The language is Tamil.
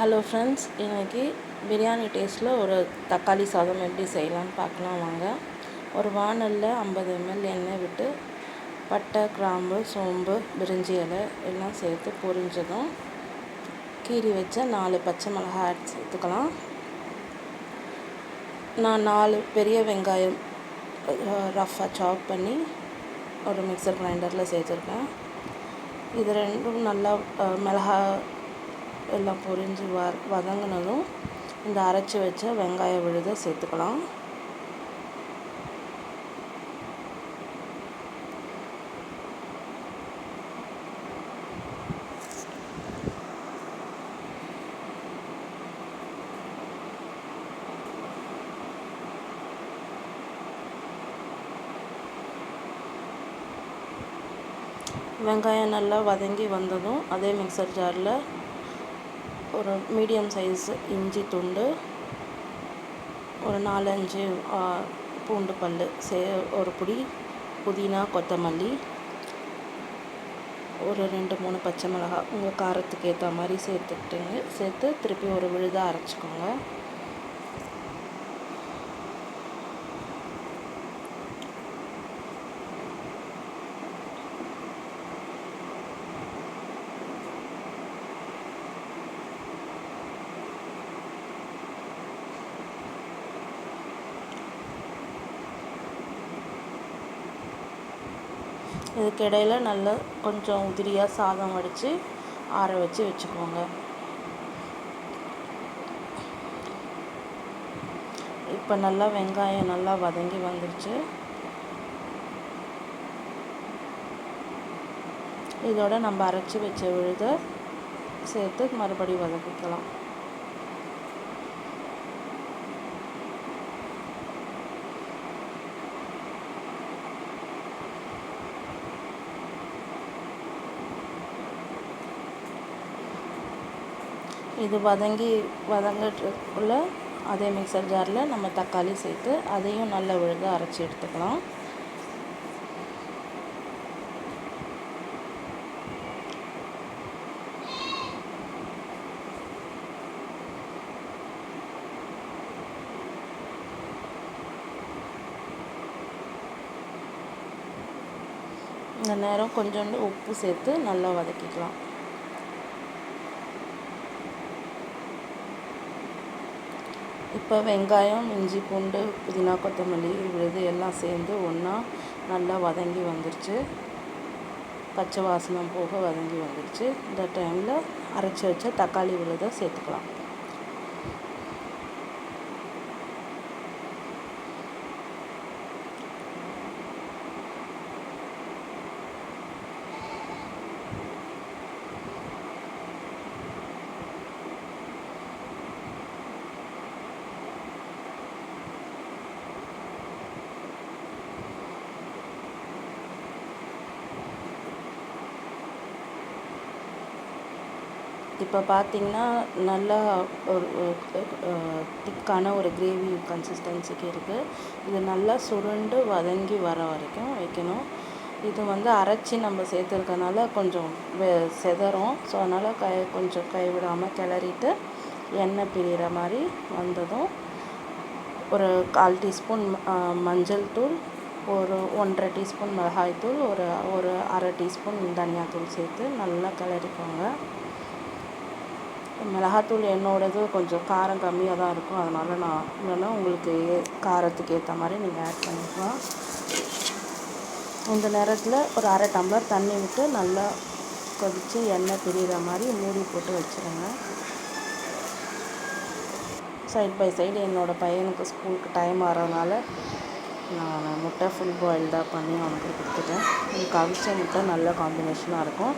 ஹலோ ஃப்ரெண்ட்ஸ் இன்றைக்கி பிரியாணி டேஸ்ட்டில் ஒரு தக்காளி சாதம் எப்படி செய்யலாம்னு பார்க்கலாம் வாங்க. ஒரு வானலில் ஐம்பது எம்எல் எண்ணெய் விட்டு பட்டை கிராம்பு சோம்பு பிரிஞ்சி இலை எல்லாம் சேர்த்து பொரிஞ்சதும் கீரி வச்ச நாலு பச்சை மிளகாய் ஆட் சேர்த்துக்கலாம். நான் நாலு பெரிய வெங்காயம் ரஃப்பாக சாப் பண்ணி ஒரு மிக்சர் கிரைண்டரில் சேர்த்துருக்கேன். இது ரெண்டும் நல்லா மிளகா எல்லாம் பொரிஞ்சு வ வதங்கினதும் இந்த அரைச்சி வச்ச வெங்காய விழுதை சேர்த்துக்கலாம். வெங்காயம் நல்லா வதங்கி வந்ததும் அதே மிக்சர் ஜாரில் ஒரு மீடியம் சைஸ் இஞ்சி துண்டு ஒரு நாலஞ்சு பூண்டு பல் சே ஒரு புடி புதினா கொத்தமல்லி ஒரு ரெண்டு மூணு பச்சை மிளகாய் உங்கள் காரத்துக்கு ஏற்ற மாதிரி சேர்த்துக்கிட்டுங்க. சேர்த்து திருப்பி ஒரு விழுதாக அரைச்சிக்கோங்க. இதுக்கு இடையில் நல்லா கொஞ்சம் உதிரியாக சாதம் வடித்து ஆற வச்சு வச்சுக்கோங்க. இப்போ நல்லா வெங்காயம் நல்லா வதங்கி வந்துருச்சு. இதோட நம்ம அரைச்சி வச்ச விழுத சேர்த்து மறுபடியும் வதக்கிக்கலாம். இது வதங்கி வதங்கட்டுக்குள்ள அதே மிக்சர் ஜாரில் நம்ம தக்காளி சேர்த்து அதையும் நல்ல ஒழுங்காக அரைச்சி எடுத்துக்கலாம். இந்த நேரம் கொஞ்சோண்டு உப்பு சேர்த்து நல்லா வதக்கிக்கலாம். இப்போ வெங்காயம் இஞ்சி பூண்டு புதினா கொத்தமல்லி விழுது எல்லாம் சேர்ந்து ஒன்றா நல்லா வதங்கி வந்துருச்சு. பச்சை வாசனை போக வதங்கி வந்துருச்சு. இந்த டைமில் அரைச்சி வச்ச தக்காளி விழுதை சேர்த்துக்கலாம். இப்போ பார்த்திங்கன்னா நல்லா ஒரு திக்கான ஒரு கிரேவி கன்சிஸ்டன்சிக்கு இருக்குது இது நல்லா சுருண்டு வதங்கி வர வரைக்கும் வைக்கணும். இது வந்து அரைச்சி நம்ம சேர்த்துருக்கனால கொஞ்சம் வெ செதறும். ஸோ அதனால் கை கொஞ்சம் கைவிடாமல் கிளறிட்டு எண்ணெய் பிரிகிற மாதிரி வந்ததும் ஒரு கால் டீஸ்பூன் மஞ்சள் தூள் ஒரு ஒன்றரை டீஸ்பூன் மிளகாய்த்தூள் ஒரு ஒரு அரை டீஸ்பூன் தனியாத்தூள் சேர்த்து நல்லா கிளறிக்கோங்க. மிளகாத்தூள் என்னோடது கொஞ்சம் காரம் கம்மியாக தான் இருக்கும். அதனால் நான் இல்லைன்னா உங்களுக்கு காரத்துக்கு ஏற்ற மாதிரி நீங்கள் ஆட் பண்ணிக்கலாம். இந்த நேரத்தில் ஒரு அரை டம்ளர் தண்ணி விட்டு நல்லா கொதித்து எண்ணெய் பிரிகிற மாதிரி மூடி போட்டு வச்சுருங்க. சைட் பை சைடு என்னோடய பையனுக்கு ஸ்கூலுக்கு டைம் ஆகிறதுனால நான் முட்டை ஃபுல் பாயில் தான் பண்ணி அவனுக்கு கொடுத்துட்டேன். எனக்கு அவிச்ச முட்டை நல்ல காம்பினேஷனாக இருக்கும்.